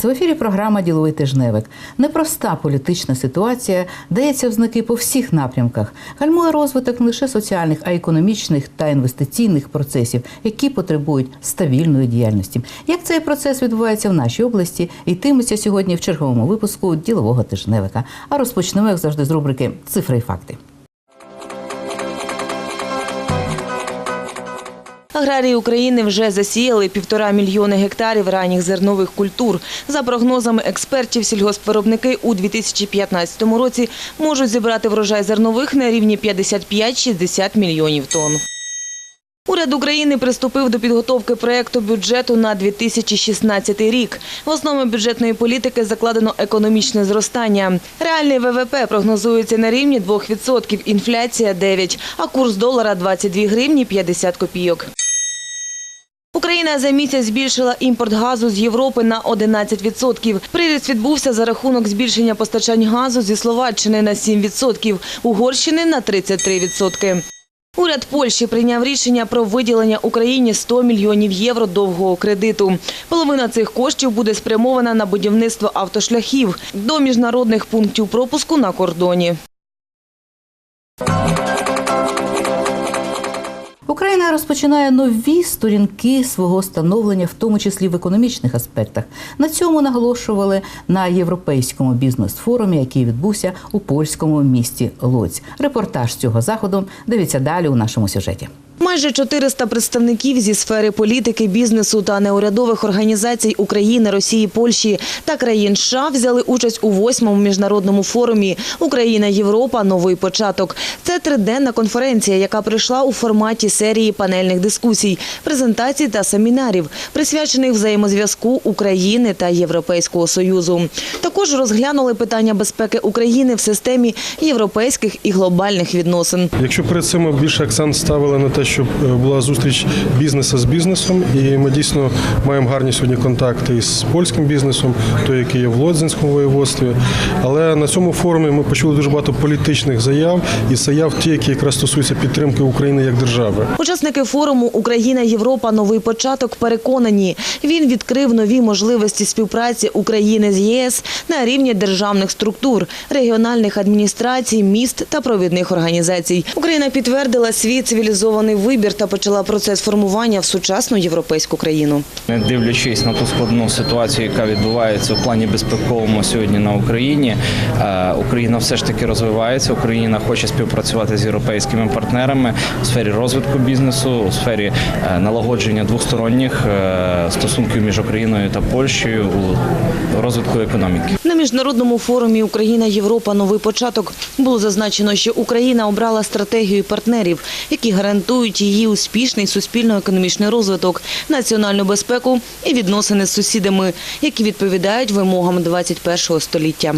Вас в ефірі. Програма Діловий тижневик. Непроста політична ситуація дається в знаки по всіх напрямках. Гальмує розвиток не лише соціальних, а й економічних та інвестиційних процесів, які потребують стабільної діяльності. Як цей процес відбувається в нашій області, йтиметься сьогодні в черговому випуску ділового тижневика. А розпочнемо як завжди з рубрики Цифри і факти. Аграрії України вже засіяли півтора мільйони гектарів ранніх зернових культур. За прогнозами експертів, сільгоспвиробники у 2015 році можуть зібрати врожай зернових на рівні 55-60 мільйонів тонн. Уряд України приступив до підготовки проєкту бюджету на 2016 рік. В основі бюджетної політики закладено економічне зростання. Реальний ВВП прогнозується на рівні 2%, інфляція – 9%, а курс долара – 22 гривні 50 копійок. Україна за місяць збільшила імпорт газу з Європи на 11%. Приріст відбувся за рахунок збільшення постачань газу зі Словаччини на 7%, Угорщини на 33%. Уряд Польщі прийняв рішення про виділення Україні 100 мільйонів євро довгого кредиту. Половина цих коштів буде спрямована на будівництво автошляхів до міжнародних пунктів пропуску на кордоні. Україна розпочинає нові сторінки свого становлення, в тому числі в економічних аспектах. На цьому наголошували на європейському бізнес-форумі, який відбувся у польському місті Лоць. Репортаж цього заходу дивіться далі у нашому сюжеті. Майже 400 представників зі сфери політики, бізнесу та неурядових організацій України, Росії, Польщі та країн США взяли участь у восьмому міжнародному форумі Україна Європа. Новий початок. Це триденна конференція, яка прийшла у форматі серії панельних дискусій, презентацій та семінарів, присвячених взаємозв'язку України та Європейського союзу. Також розглянули питання безпеки України в системі європейських і глобальних відносин. Якщо перед цим більше акцент ставили на те, щоб е, була зустріч бізнесу з бізнесом, і ми дійсно маємо гарні сьогодні контакти із польським бізнесом, той, який є в Лодзинському воєводстві. Але на цьому форумі ми почули дуже багато політичних заяв і заяв ті, які якраз стосуються підтримки України як держави. Учасники форуму Україна Європа новий початок переконані. Він відкрив нові можливості співпраці України з ЄС на рівні державних структур, регіональних адміністрацій, міст та провідних організацій. Україна підтвердила свій цивілізований вибір та почала процес формування в сучасну європейську країну. Не дивлячись на ту складну ситуацію, яка відбувається в плані безпековому сьогодні на Україні, е, Україна все ж таки розвивається. Україна хоче співпрацювати з європейськими партнерами у сфері розвитку бізнесу, у сфері е, налагодження двосторонніх е, стосунків між Україною та Польщею у розвитку економіки. На міжнародному форумі Україна Європа новий початок було зазначено, що Україна обрала стратегію партнерів, які гарантують її успішний суспільно-економічний розвиток, національну безпеку і відносини з сусідами, які відповідають вимогам 21 століття.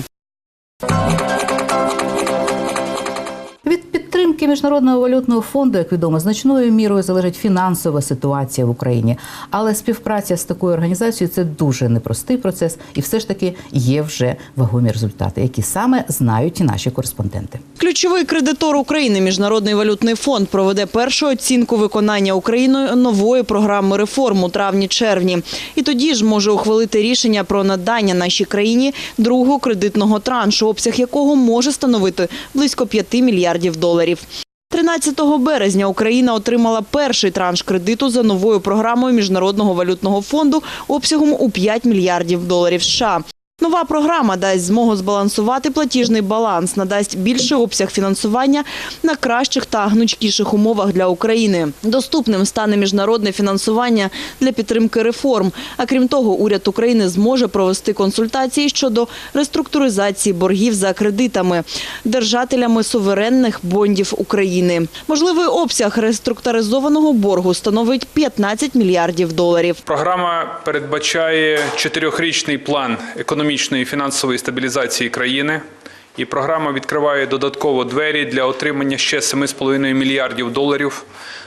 Підтримки міжнародного валютного фонду, як відомо, значною мірою залежить фінансова ситуація в Україні. Але співпраця з такою організацією це дуже непростий процес, і все ж таки є вже вагомі результати, які саме знають і наші кореспонденти. Ключовий кредитор України Міжнародний валютний фонд проведе першу оцінку виконання Україною нової програми реформ у травні-червні. І тоді ж може ухвалити рішення про надання нашій країні другого кредитного траншу, обсяг якого може становити близько 5 мільярдів доларів. 13 березня Україна отримала перший транш кредиту за новою програмою Міжнародного валютного фонду обсягом у 5 мільярдів доларів США. Нова програма дасть змогу збалансувати платіжний баланс, надасть більший обсяг фінансування на кращих та гнучкіших умовах для України. Доступним стане міжнародне фінансування для підтримки реформ. А крім того, уряд України зможе провести консультації щодо реструктуризації боргів за кредитами держателями суверенних бондів України. Можливий обсяг реструктуризованого боргу становить 15 мільярдів доларів. Програма передбачає чотирьохрічний план економічної і фінансової стабілізації країни. І програма відкриває додатково двері для отримання ще 7,5 мільярдів доларів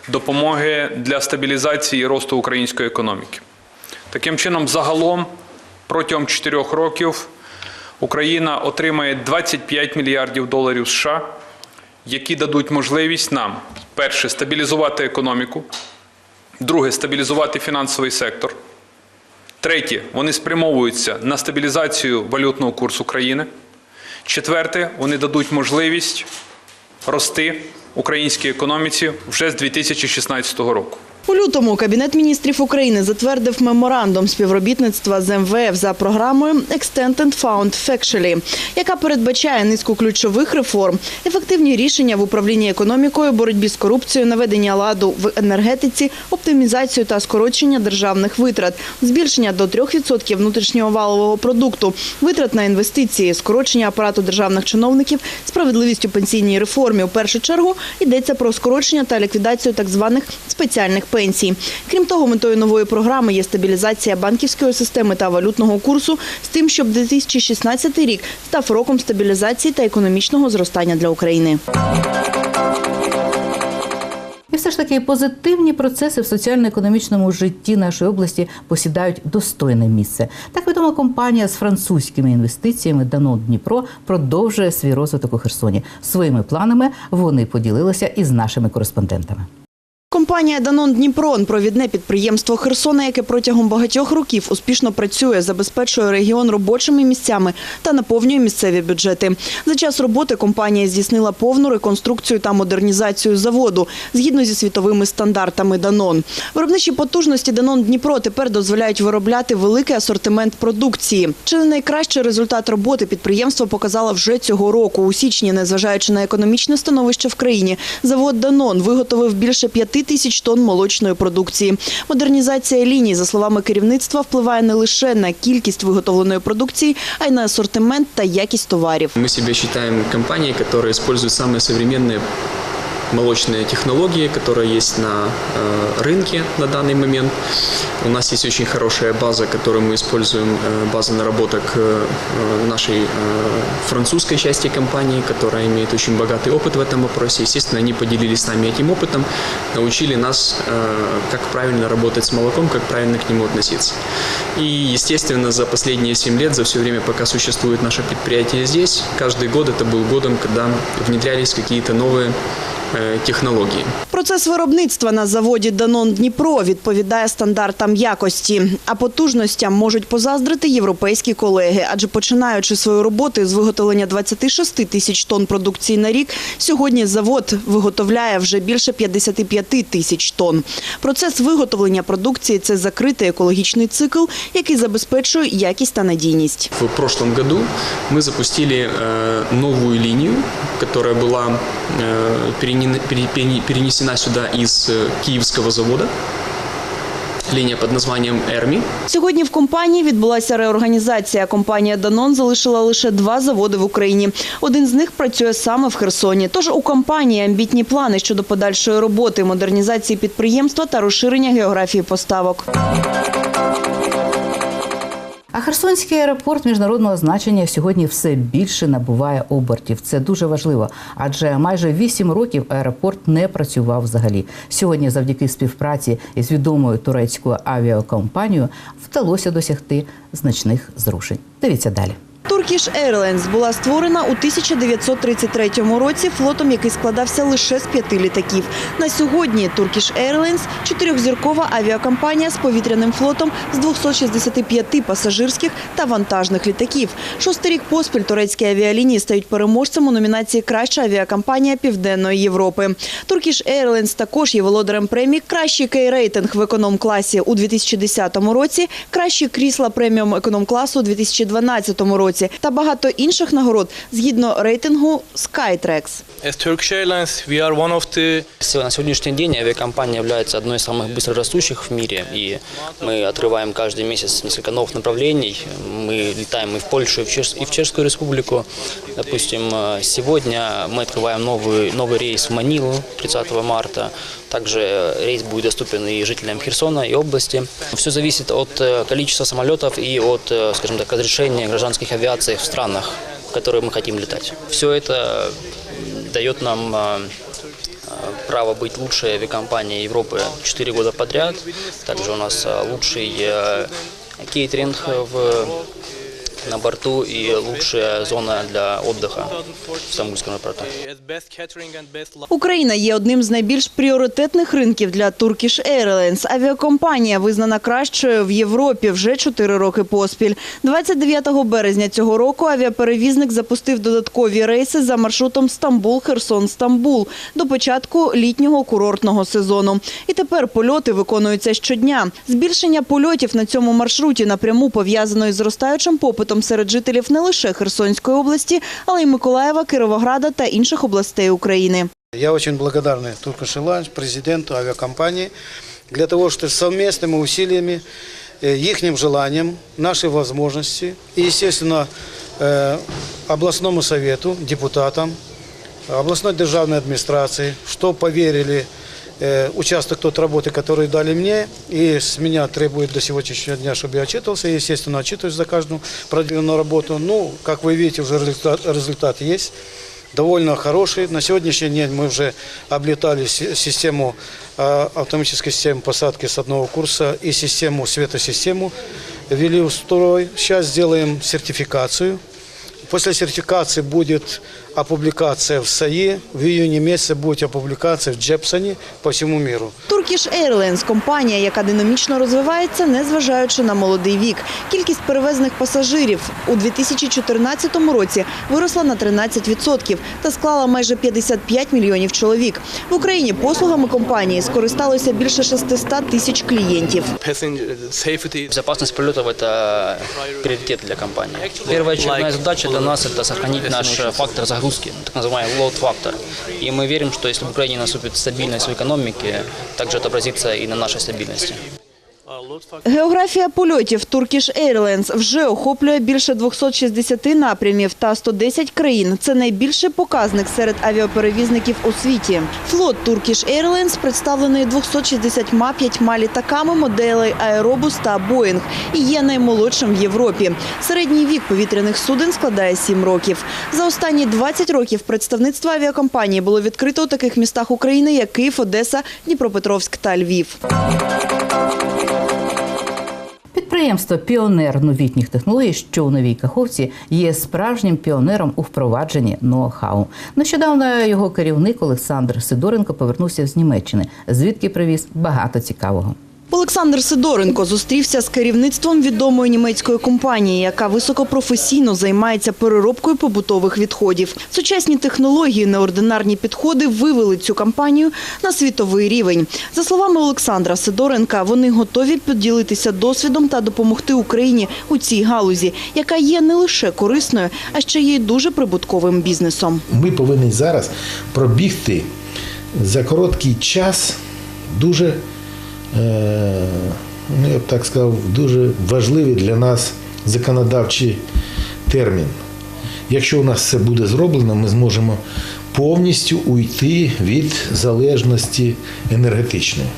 допомоги для стабілізації і росту української економіки. Таким чином, загалом протягом 4 років Україна отримає 25 мільярдів доларів США, які дадуть можливість нам перше стабілізувати економіку, друге стабілізувати фінансовий сектор. Третє, вони спрямовуються на стабілізацію валютного курсу країни. Четверте, вони дадуть можливість рости українській економіці вже з 2016 року. У лютому Кабінет міністрів України затвердив меморандум співробітництва з МВФ за програмою Extended Fund Factually, яка передбачає низку ключових реформ, ефективні рішення в управлінні економікою, боротьбі з корупцією, наведення ладу в енергетиці, оптимізацію та скорочення державних витрат, збільшення до 3% внутрішнього валового продукту, витрат на інвестиції, скорочення апарату державних чиновників, справедливість у пенсійній реформі. У першу чергу йдеться про скорочення та ліквідацію так званих спеціальних пенсій. Крім того, метою нової програми є стабілізація банківської системи та валютного курсу з тим, щоб 2016 рік став роком стабілізації та економічного зростання для України. І все ж таки позитивні процеси в соціально-економічному житті нашої області посідають достойне місце. Так відома компанія з французькими інвестиціями Данон Дніпро продовжує свій розвиток у Херсоні. Своїми планами вони поділилися із нашими кореспондентами. Компанія Данон Дніпрон провідне підприємство Херсона, яке протягом багатьох років успішно працює, забезпечує регіон робочими місцями та наповнює місцеві бюджети. За час роботи компанія здійснила повну реконструкцію та модернізацію заводу згідно зі світовими стандартами Данон. Виробничі потужності Данон Дніпро тепер дозволяють виробляти великий асортимент продукції. Чи не найкращий результат роботи підприємство показало вже цього року. У січні, незважаючи на економічне становище в країні, завод Данон виготовив більше п'яти тисяч тонн молочної продукції. Модернізація ліній, за словами керівництва, впливає не лише на кількість виготовленої продукції, а й на асортимент та якість товарів. Мы себя считаем компанией, которая использует самые современные молочные технологии, которые есть на э, рынке на данный момент. У нас есть очень хорошая база, которую мы используем, э, база наработок э, э, нашей французской части компании, которая имеет очень богатый опыт в этом вопросе. Естественно, они поделились с нами этим опытом, научили нас, как правильно работать с молоком, как правильно к нему относиться. И, естественно, за последние 7 лет, за все время, пока существует наше предприятие здесь, каждый год это был годом, когда внедрялись какие-то новые технологии. Процес виробництва на заводі Данон Дніпро відповідає стандартам якості, а потужностям можуть позаздрити європейські колеги. Адже починаючи свою роботу з виготовлення 26 тисяч тонн продукції на рік, сьогодні завод виготовляє вже більше 55 тисяч тонн. Процес виготовлення продукції це закритий екологічний цикл, який забезпечує якість та надійність. В прошлом году мы запустили э, новую линию, которая была э, перенен- пере- пере- перенесена сюда из э, киевского завода. Линия под названием «Эрми». Сьогодні в компанії відбулася реорганізація. Компанія Данон залишила лише два заводи в Україні. Один з них працює саме в Херсоні. Тож у компанії амбітні плани щодо подальшої роботи, модернізації підприємства та розширення географії поставок. А Херсонський аеропорт міжнародного значення сьогодні все більше набуває обертів. Це дуже важливо, адже майже вісім років аеропорт не працював взагалі. Сьогодні, завдяки співпраці із відомою турецькою авіакомпанією, вдалося досягти значних зрушень. Дивіться далі. Turkish Airlines була створена у 1933 році флотом, який складався лише з п'яти літаків. На сьогодні Turkish Airlines – чотирьохзіркова авіакомпанія з повітряним флотом з 265 пасажирських та вантажних літаків. Шостий рік поспіль турецькі авіалінії стають переможцем у номінації Краща авіакомпанія Південної Європи. Turkish Airlines також є володарем премії Кращий кей-рейтинг в економ-класі у 2010 році, кращі крісла преміум економ-класу у 2012 році та багато інших нагород згідно рейтингу Skytrax. As Turkish Airlines, we are one of the На сегодняшний день авиакомпания является одной из самых быстрорастущих в мире, и мы открываем каждый месяц несколько новых направлений. Мы летаем и в Польшу, и в, Чеш- и в Чешскую республику. Допустим, э, сегодня мы открываем новый, новый рейс в Манилу 30 марта. Также э, рейс будет доступен и жителям Херсона и области. Все зависит от э, количества самолетов и от, э, скажем так, разрешения гражданских авиаций в странах, в которые мы хотим летать. Все это дает нам э, право быть лучшей авиакомпанией Европы 4 года подряд. Также у нас э, лучший э, кейтеринг в на борту и лучшая зона для отдыха в Стамбульском аэропорту. Україна є одним з найбільш пріоритетних ринків для Turkish Airlines. Авіакомпанія визнана кращою в Європі вже 4 роки поспіль. 29 березня цього року авіаперевізник запустив додаткові рейси за маршрутом Стамбул-Херсон-Стамбул до початку літнього курортного сезону. І тепер польоти виконуються щодня. Збільшення польотів на цьому маршруті напряму пов'язано із зростаючим попитом серед жителів не лише Херсонської області, але й Миколаєва, Кировограда та інших областей України. Я очень благодарный Turkish Airlines, президенту авиакомпании, для того, что совместными усилиями, их желанием, нашей возможности и, естественно, э, областному совету, депутатам, областной державной администрации, что поверили э, Участок тот работы, который дали мне, и с меня требует до сегодняшнего дня, чтобы я отчитывался. Естественно, отчитываюсь за каждую проделанную работу. Ну, как вы видите, уже результат, результат есть довольно хороший. На сегодняшний день мы уже облетали си- систему, э, автоматической системы посадки с одного курса и систему, светосистему ввели в. Сейчас сделаем сертификацию. После сертификации будет опубликация в САИ. В июне месяце будет опубликация в Джепсоне по всему миру. Turkish Airlines – компанія, яка динамічно розвивається, незважаючи на молодий вік. Кількість перевезених пасажирів у 2014 році виросла на 13% та склала майже 55 мільйонів чоловік. В Україні послугами компанії скористалося більше 600 тисяч клієнтів. safety. Безопасность полетов – это для компании. Первая задача для нас – это сохранить наш фактор загрузки, так называемый load factor. И мы верим, что если в Украине наступит стабильность в экономике, также отобразится и на нашей стабильности. Географія польотів Turkish Airlines вже охоплює більше 260 напрямів та 110 країн. Це найбільший показник серед авіаперевізників у світі. Флот Turkish Airlines представлений 265 літаками моделей Aerobus та Boeing і є наймолодшим в Європі. Середній вік повітряних суден складає 7 років. За останні 20 років представництво авіакомпанії було відкрито у таких містах України, як Київ, Одеса, Дніпропетровськ та Львів. Підприємство Піонер новітніх технологій, що у новій Каховці, є справжнім піонером у впровадженні ноу-хау. Нещодавно його керівник Олександр Сидоренко повернувся з Німеччини, звідки привіз багато цікавого. Олександр Сидоренко зустрівся з керівництвом відомої німецької компанії, яка високопрофесійно займається переробкою побутових відходів. Сучасні технології, неординарні підходи вивели цю компанію на світовий рівень. За словами Олександра Сидоренка, вони готові поділитися досвідом та допомогти Україні у цій галузі, яка є не лише корисною, а ще й дуже прибутковим бізнесом. Ми повинні зараз пробігти за короткий час дуже, ну, я б так сказав, дуже важливий для нас законодавчий термін. Якщо у нас це буде зроблено, ми зможемо повністю уйти від залежності енергетичної.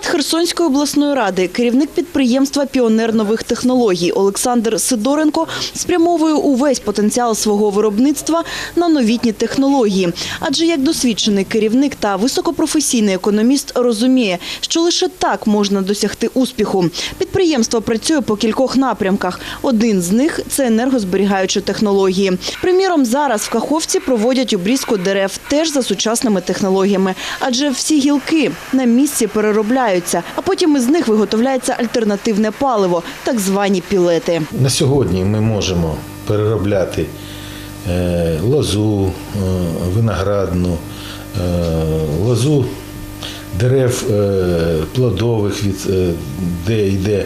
Депутат Херсонської обласної ради, керівник підприємства Піонер нових технологій Олександр Сидоренко спрямовує увесь потенціал свого виробництва на новітні технології. Адже як досвідчений керівник та високопрофесійний економіст розуміє, що лише так можна досягти успіху. Підприємство працює по кількох напрямках. Один з них це енергозберігаючі технології. Приміром, зараз в Каховці проводять обрізку дерев теж за сучасними технологіями, адже всі гілки на місці переробляються, а потім із них виготовляється альтернативне паливо, так звані пілети. На сьогодні ми можемо переробляти е, лозу, е, виноградну, е, лозу дерев плодових, де йде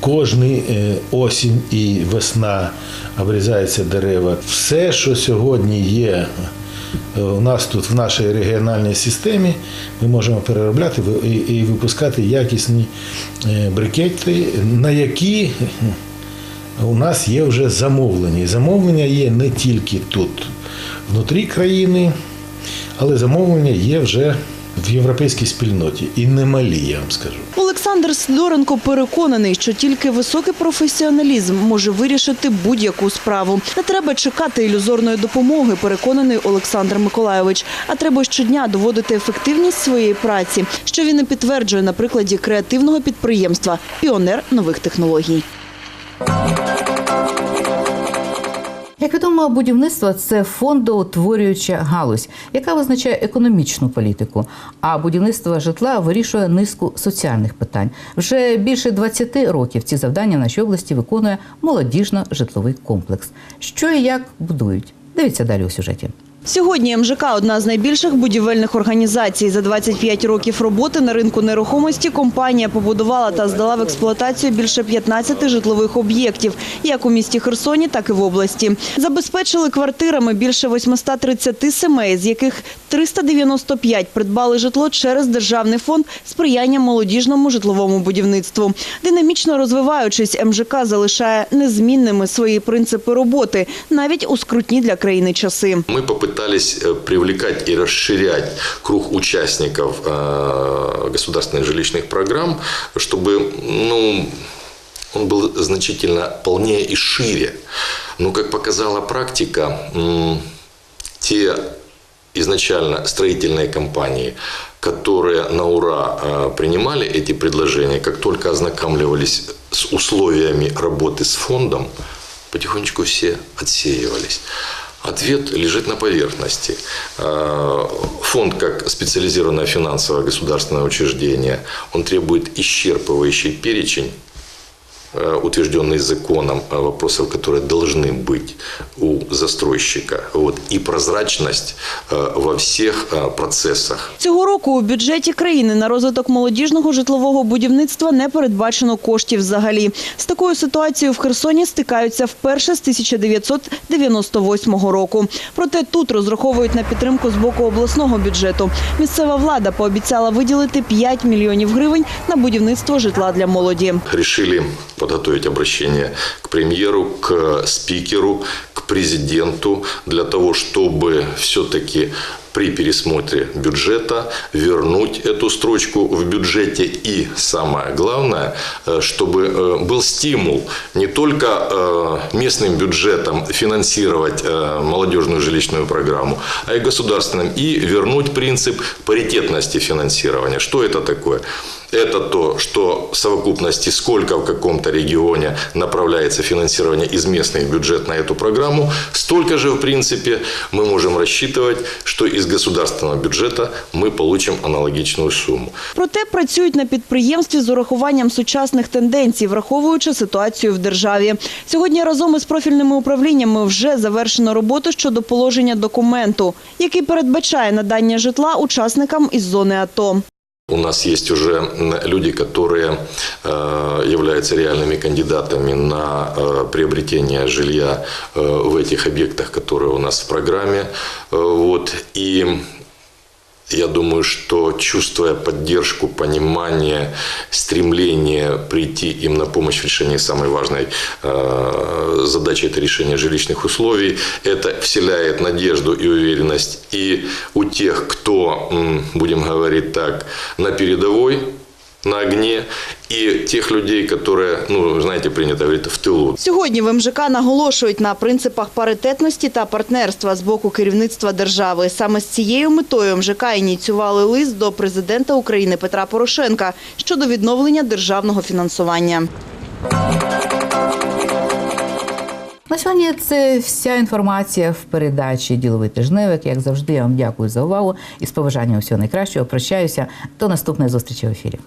кожний осінь і весна обрізаються дерева. Все, що сьогодні є у нас тут в нашій регіональній системі, ми можемо переробляти і, і випускати якісні е, брикети, на які у нас є вже замовлення. І замовлення є не тільки тут, внутрі країни, але замовлення є вже європейській спільноті. І немалі, я вам скажу. Олександр Сидоренко переконаний, що тільки високий професіоналізм може вирішити будь-яку справу. Не треба чекати ілюзорної допомоги, переконаний Олександр Миколайович. А треба щодня доводити ефективність своєї праці, що він і підтверджує на прикладі креативного підприємства Піонер нових технологій. Програма будівництва це фондоутворююча галузь, яка визначає економічну політику. А будівництво житла вирішує низку соціальних питань. Вже більше 20 років ці завдання нашій області виконує молодіжно-житловий комплекс. Що і як будують? Дивіться далі у сюжеті. Сьогодні МЖК – одна з найбільших будівельних організацій. За 25 років роботи на ринку нерухомості компанія побудувала та здала в експлуатацію більше 15 житлових об'єктів, як у місті Херсоні, так і в області. Забезпечили квартирами більше 830 сімей, з яких 395 придбали житло через Державний фонд сприяння молодіжному житловому будівництву. Динамічно розвиваючись, МЖК залишає незмінними свої принципи роботи, навіть у скрутні для країни часи. Мы попытались э, привлекать и расширять круг участников э, государственных жилищных программ, чтобы ну, он был значительно полнее и шире. Но, как показала практика, те изначально строительные компании, которые на ура э, принимали эти предложения, как только ознакомливались с условиями работы с фондом, потихонечку все отсеивались. Ответ лежит на поверхности. Фонд, как специализированное финансовое государственное учреждение, он требует исчерпывающий перечень э, утвержденный законом э, вопросов, которые должны быть у застройщика. Вот, и прозрачность э, во всех э, процессах. Цього року у бюджеті країни на розвиток молодіжного житлового будівництва не передбачено коштів взагалі. З такою ситуацією в Херсоні стикаються вперше з 1998 року. Проте тут розраховують на підтримку з боку обласного бюджету. Місцева влада пообіцяла виділити 5 мільйонів гривень на будівництво житла для молоді. Решили подготовить обращение к премьеру, к спикеру, к президенту для того, чтобы все-таки при пересмотре бюджета вернуть эту строчку в бюджете и самое главное, э, чтобы э, был стимул не только э, местным бюджетом финансировать молодежную жилищную программу, а и государственным, и вернуть принцип паритетности финансирования. Что это такое? Это то, что в совокупности сколько в каком-то регионе направляется финансирование из местных бюджет на эту программу, столько же, в принципе, мы можем рассчитывать, что из государственного бюджета мы получим аналогичную сумму. Проте працюють на підприємстві з урахуванням сучасних тенденцій, враховуючи ситуацію в державі. Сьогодні разом із профільними управліннями вже завершено роботу щодо положення документу, який передбачає надання житла учасникам із зони АТО. У нас есть уже люди, которые э, являются реальными кандидатами на э, приобретение жилья э, в этих объектах, которые у нас в программе. Вот. И я думаю, что чувствуя поддержку, понимание, стремление прийти им на помощь в решении самой важной э, задачи, это решение жилищных условий, это вселяет надежду и уверенность и у тех, кто, будем говорить так, на передовой, на огне, и тех людей, которые, ну, знаете, принято говорить, в тылу. Сьогодні в МЖК наголошують на принципах паритетності та партнерства з боку керівництва держави. Саме з цією метою МЖК ініціювали лист до президента України Петра Порошенка щодо відновлення державного фінансування. На сьогодні це вся інформація в передачі Діловий тижневик. Як завжди, я вам дякую за увагу і з побажанням всього найкращого. Прощаюся до наступної зустрічі в ефірі.